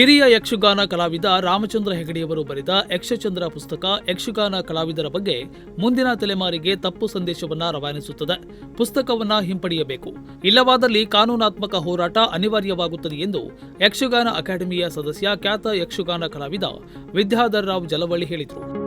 ಹಿರಿಯ ಯಕ್ಷಗಾನ ಕಲಾವಿದ ರಾಮಚಂದ್ರ ಹೆಗಡೆಯವರು ಬರೆದ ಯಕ್ಷಚಂದ್ರ ಪುಸ್ತಕ ಯಕ್ಷಗಾನ ಕಲಾವಿದರ ಬಗ್ಗೆ ಮುಂದಿನ ತಲೆಮಾರಿಗೆ ತಪ್ಪು ಸಂದೇಶವನ್ನ ರವಾನಿಸುತ್ತದೆ. ಪುಸ್ತಕವನ್ನ ಹಿಂಪಡೆಯಬೇಕು. ಇಲ್ಲವಾದಲ್ಲಿ ಕಾನೂನಾತ್ಮಕ ಹೋರಾಟ ಅನಿವಾರ್ಯವಾಗುತ್ತದೆ ಎಂದು ಯಕ್ಷಗಾನ ಅಕಾಡೆಮಿಯ ಸದಸ್ಯ ಖ್ಯಾತ ಯಕ್ಷಗಾನ ಕಲಾವಿದ ವಿದ್ಯಾಧರ್ ರಾವ್ ಜಲವಳ್ಳಿ ಹೇಳಿದರು.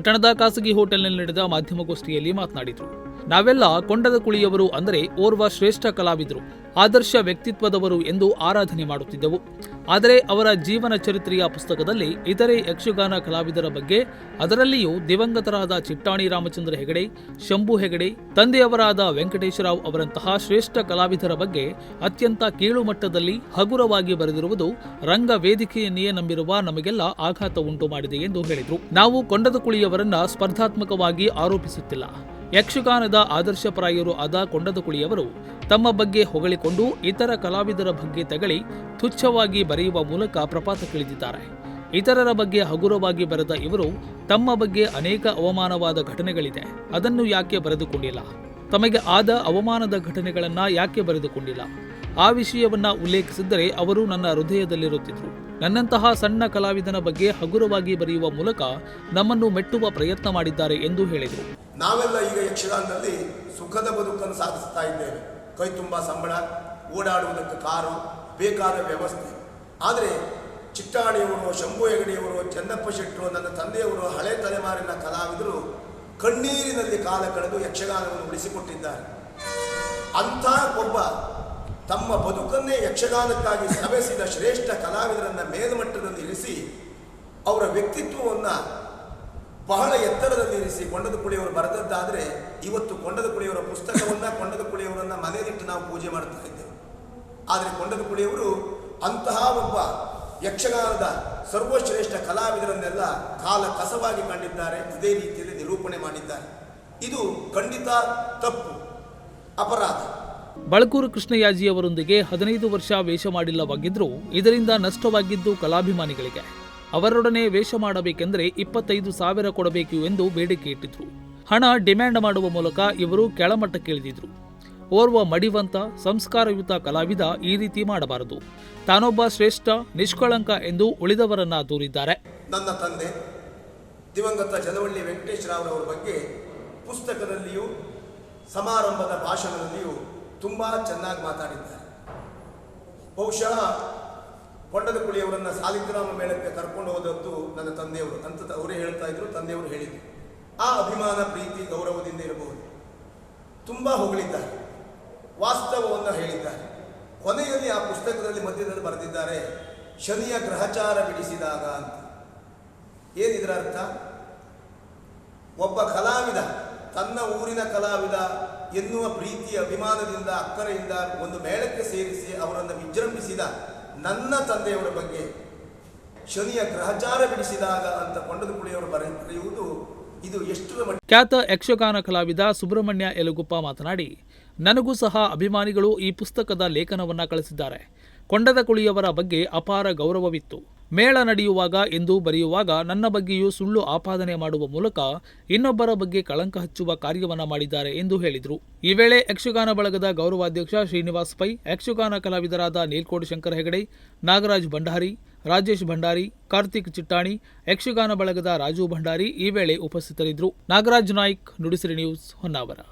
ಪಟ್ಟಣದ ಖಾಸಗಿ ಹೋಟೆಲ್ನಲ್ಲಿ ನಡೆದ ಮಾಧ್ಯಮಗೋಷ್ಠಿಯಲ್ಲಿ ಮಾತನಾಡಿದರು. ನಾವೆಲ್ಲ ಕೊಂಡದ ಕುಳಿಯವರು ಅಂದರೆ ಓರ್ವ ಶ್ರೇಷ್ಠ ಕಲಾವಿದರು. ಆದರ್ಶ ವ್ಯಕ್ತಿತ್ವದವರು ಎಂದು ಆರಾಧನೆ ಮಾಡುತ್ತಿದ್ದೆವು. ಆದರೆ ಅವರ ಜೀವನ ಚರಿತ್ರೆಯ ಪುಸ್ತಕದಲ್ಲಿ ಇತರೆ ಯಕ್ಷಗಾನ ಕಲಾವಿದರ ಬಗ್ಗೆ ಅದರಲ್ಲಿಯೂ ದಿವಂಗತರಾದ ಚಿಟ್ಟಾಣಿ ರಾಮಚಂದ್ರ ಹೆಗಡೆ, ಶಂಭು ಹೆಗಡೆ, ತಂದೆಯವರಾದ ವೆಂಕಟೇಶರಾವ್ ಅವರಂತಹ ಶ್ರೇಷ್ಠ ಕಲಾವಿದರ ಬಗ್ಗೆ ಅತ್ಯಂತ ಕೀಳು ಮಟ್ಟದಲ್ಲಿ ಹಗುರವಾಗಿ ಬರೆದಿರುವುದು ರಂಗ ವೇದಿಕೆಯನ್ನೇ ನಂಬಿರುವ ನಮಗೆಲ್ಲ ಆಘಾತ ಉಂಟು ಮಾಡಿದೆ ಎಂದು ಹೇಳಿದರು. ನಾವು ಕೊಂಡದ ಕುಳಿಯವರನ್ನ ಸ್ಪರ್ಧಾತ್ಮಕವಾಗಿ ಆರೋಪಿಸುತ್ತಿಲ್ಲ. ಯಕ್ಷಗಾನದ ಆದರ್ಶಪ್ರಾಯರು ಆದ ಕೊಂಡದಕುಳಿಯವರು ತಮ್ಮ ಬಗ್ಗೆ ಹೊಗಳಿಕೊಂಡು ಇತರ ಕಲಾವಿದರ ಬಗ್ಗೆ ತಗಳಿ ತುಚ್ಛವಾಗಿ ಬರೆಯುವ ಮೂಲಕ ಪ್ರಪಾತಕ್ಕಿಳಿದಿದ್ದಾರೆ ಇತರರ ಬಗ್ಗೆ ಹಗುರವಾಗಿ ಬರೆದ ಇವರು ತಮ್ಮ ಬಗ್ಗೆ ಅನೇಕ ಅವಮಾನವಾದ ಘಟನೆಗಳಿದೆ. ಅದನ್ನು ಯಾಕೆ ಬರೆದುಕೊಂಡಿಲ್ಲ? ತಮಗೆ ಆದ ಅವಮಾನದ ಘಟನೆಗಳನ್ನು ಯಾಕೆ ಬರೆದುಕೊಂಡಿಲ್ಲ? ಆ ವಿಷಯವನ್ನ ಉಲ್ಲೇಖಿಸಿದ್ದರೆ ಅವರು ನನ್ನ ಹೃದಯದಲ್ಲಿರುತ್ತಿದ್ದರು ನನ್ನಂತಹ ಸಣ್ಣ ಕಲಾವಿದನ ಬಗ್ಗೆ ಹಗುರವಾಗಿ ಬರೆಯುವ ಮೂಲಕ ನಮ್ಮನ್ನು ಮೆಟ್ಟುವ ಪ್ರಯತ್ನ ಮಾಡಿದ್ದಾರೆ ಎಂದು ಹೇಳಿದರು. ನಾವೆಲ್ಲ ಈಗ ಯಕ್ಷಗಾನದಲ್ಲಿ ಸುಖದ ಬದುಕನ್ನು ಸಾಧಿಸ್ತಾ ಇದ್ದೇವೆ. ಕೈ ತುಂಬ ಸಂಬಳ, ಓಡಾಡುವುದಕ್ಕೆ ಕಾರು, ಬೇಕಾದ ವ್ಯವಸ್ಥೆ. ಆದರೆ ಚಿಟ್ಟಾಣಿಯವರು ಶಂಭು ಹೆಗಡೆಯವರು ಚನ್ನಪ್ಪ ಶೆಟ್ಟರು, ನನ್ನ ತಂದೆಯವರು, ಹಳೆ ತಲೆಮಾರಿನ ಕಲಾವಿದರು ಕಣ್ಣೀರಿನಲ್ಲಿ ಕಾಲ ಕಳೆದು ಯಕ್ಷಗಾನವನ್ನು ಉಳಿಸಿಕೊಟ್ಟಿದ್ದಾರೆ. ಅಂಥ ಒಬ್ಬ ತಮ್ಮ ಬದುಕನ್ನೇ ಯಕ್ಷಗಾನಕ್ಕಾಗಿ ಸವೆಸಿದ ಶ್ರೇಷ್ಠ ಕಲಾವಿದರನ್ನ ಮೇಲ್ಮಟ್ಟದಲ್ಲಿ ಇರಿಸಿ, ಅವರ ವ್ಯಕ್ತಿತ್ವವನ್ನು ಬಹಳ ಎತ್ತರದಲ್ಲಿ ಇರಿಸಿ ಕೊಂಡದ ಕುಳಿಯವರು ಬರೆದದ್ದಾದರೆ ಇವತ್ತು ಕೊಂಡದ ಕುಳಿಯವರ ಪುಸ್ತಕವನ್ನ ಕೊಂಡದ ಕುಳಿಯವರನ್ನ ಮನೆಯಲ್ಲಿಟ್ಟು ನಾವು ಪೂಜೆ ಮಾಡ್ತಾ ಇದ್ದೇವೆ. ಆದರೆ ಕೊಂಡದ ಕುಳಿಯವರು ಅಂತಹ ಒಬ್ಬ ಯಕ್ಷಗಾನದ ಸರ್ವಶ್ರೇಷ್ಠ ಕಲಾವಿದರನ್ನೆಲ್ಲ ಕಾಲ ಕಸವಾಗಿ ಕಂಡಿದ್ದಾರೆ, ಇದೇ ರೀತಿಯಲ್ಲಿ ನಿರೂಪಣೆ ಮಾಡಿದ್ದಾರೆ. ಇದು ಖಂಡಿತ ತಪ್ಪು, ಅಪರಾಧ. ಬಳಕೂರು ಕೃಷ್ಣಯಾಜಿಯವರೊಂದಿಗೆ ಹದಿನೈದು ವರ್ಷ ವೇಷ ಮಾಡಿಲ್ಲವಾಗಿದ್ದರೂ ಇದರಿಂದ ನಷ್ಟವಾಗಿದ್ದು ಕಲಾಭಿಮಾನಿಗಳಿಗೆ. ಅವರೊಡನೆ ವೇಷ ಮಾಡಬೇಕೆಂದರೆ ಇಪ್ಪತ್ತೈದು ಸಾವಿರ ಕೊಡಬೇಕು ಎಂದು ಬೇಡಿಕೆ ಇಟ್ಟಿದ್ರು. ಹಣ ಡಿಮ್ಯಾಂಡ್ ಮಾಡುವ ಮೂಲಕ ಇವರು ಕೆಳಮಟ್ಟಕ್ಕಿಳಿದಿದ್ರು. ಓರ್ವ ಮಡಿವಂತ, ಸಂಸ್ಕಾರಯುತ ಕಲಾವಿದ ಈ ರೀತಿ ಮಾಡಬಾರದು. ತಾನೊಬ್ಬ ಶ್ರೇಷ್ಠ, ನಿಷ್ಕಳಂಕ ಎಂದು ಉಳಿದವರನ್ನ ದೂರಿದ್ದಾರೆ. ನನ್ನ ತಂದೆ ದಿವಂಗತ ಜಲವಳ್ಳಿ ವೆಂಕಟೇಶ್ವರವರವರ ಬಗ್ಗೆ ಪುಸ್ತಕದಲ್ಲಿಯೂ, ಸಮಾರಂಭದ ಭಾಷಣದಲ್ಲಿಯೂ ತುಂಬ ಚೆನ್ನಾಗಿ ಮಾತಾಡಿದ್ದಾರೆ. ಬಹುಶಃ ಕೊಂಡದ ಕುಳಿಯವರನ್ನ ಸಾಲಿಗ್ರಾಮ ಮೇಳಕ್ಕೆ ಕರ್ಕೊಂಡು ಹೋದದ್ದು ನನ್ನ ತಂದೆಯವರು. ಅಂತ ಅವರೇ ಹೇಳ್ತಾ ಇದ್ರು, ತಂದೆಯವರು ಹೇಳಿದ್ರು. ಆ ಅಭಿಮಾನ, ಪ್ರೀತಿ, ಗೌರವದಿಂದ ಇರಬಹುದು. ತುಂಬ ಹೊಗಳಿದ್ದಾರೆ. ವಾಸ್ತವವನ್ನು ಹೇಳಿದ್ದಾರೆ. ಕೊನೆಯಲ್ಲಿ ಆ ಪುಸ್ತಕದಲ್ಲಿ ಮಧ್ಯದಲ್ಲಿ ಬರೆದಿದ್ದಾರೆ, ಶನಿಯ ಗ್ರಹಚಾರ ಬಿಡಿಸಿದಾಗ ಅಂತ. ಏನಿದರ ಅರ್ಥ? ಒಬ್ಬ ಕಲಾವಿದ, ತನ್ನ ಊರಿನ ಕಲಾವಿದ ಎನ್ನುವ ಪ್ರೀತಿ ಅಭಿಮಾನದಿಂದ ಅಕ್ಕರೆಯಿಂದ ಒಂದು ಮೇಳಕ್ಕೆ ಸೇರಿಸಿ ಅವರನ್ನು ವಿಜೃಂಭಿಸಿದ ನನ್ನ ತಂದೆಯವರ ಬಗ್ಗೆ ಶನಿಯ ಗ್ರಹಚಾರ ಬಿಡಿಸಿದಾಗ ಅಂತ ಕೊಂಡದ ಕುಳಿಯವರು ಬರೆ ಬರೆಯುವುದು ಇದು ಎಷ್ಟು ಖ್ಯಾತ ಯಕ್ಷಗಾನ ಕಲಾವಿದ ಸುಬ್ರಹ್ಮಣ್ಯ ಯಲಗುಪ್ಪ ಮಾತನಾಡಿ, ನನಗೂ ಸಹ ಅಭಿಮಾನಿಗಳು ಈ ಪುಸ್ತಕದ ಲೇಖನವನ್ನು ಕಳಿಸಿದ್ದಾರೆ. ಕೊಂಡದ ಕುಳಿಯವರ ಬಗ್ಗೆ ಅಪಾರ ಗೌರವವಿತ್ತು. ಮೇಳ ನಡೆಯುವಾಗ ಎಂದು ಬರೆಯುವಾಗ ನನ್ನ ಬಗ್ಗೆಯೂ ಸುಳ್ಳು ಆಪಾದನೆ ಮಾಡುವ ಮೂಲಕ ಇನ್ನೊಬ್ಬರ ಬಗ್ಗೆ ಕಳಂಕ ಹಚ್ಚುವ ಕಾರ್ಯವನ್ನ ಮಾಡಿದ್ದಾರೆ ಎಂದು ಹೇಳಿದರು. ಈ ವೇಳೆ ಯಕ್ಷಗಾನ ಬಳಗದ ಗೌರವಾಧ್ಯಕ್ಷ ಶ್ರೀನಿವಾಸ್ ಪೈ, ಯಕ್ಷಗಾನ ಕಲಾವಿದರಾದ ನೀಲ್ಕೋಡ್ ಶಂಕರ ಹೆಗಡೆ, ನಾಗರಾಜ್ ಭಂಡಾರಿ, ರಾಜೇಶ್ ಭಂಡಾರಿ, ಕಾರ್ತಿಕ್ ಚಿಟ್ಟಾಣಿ, ಯಕ್ಷಗಾನ ಬಳಗದ ರಾಜು ಭಂಡಾರಿ ಈ ವೇಳೆ ಉಪಸ್ಥಿತರಿದ್ದರು. ನಾಗರಾಜ್ ನಾಯ್ಕ್, ನುಡಿಸಿರಿ ನ್ಯೂಸ್ ಹೊನ್ನಾವರ.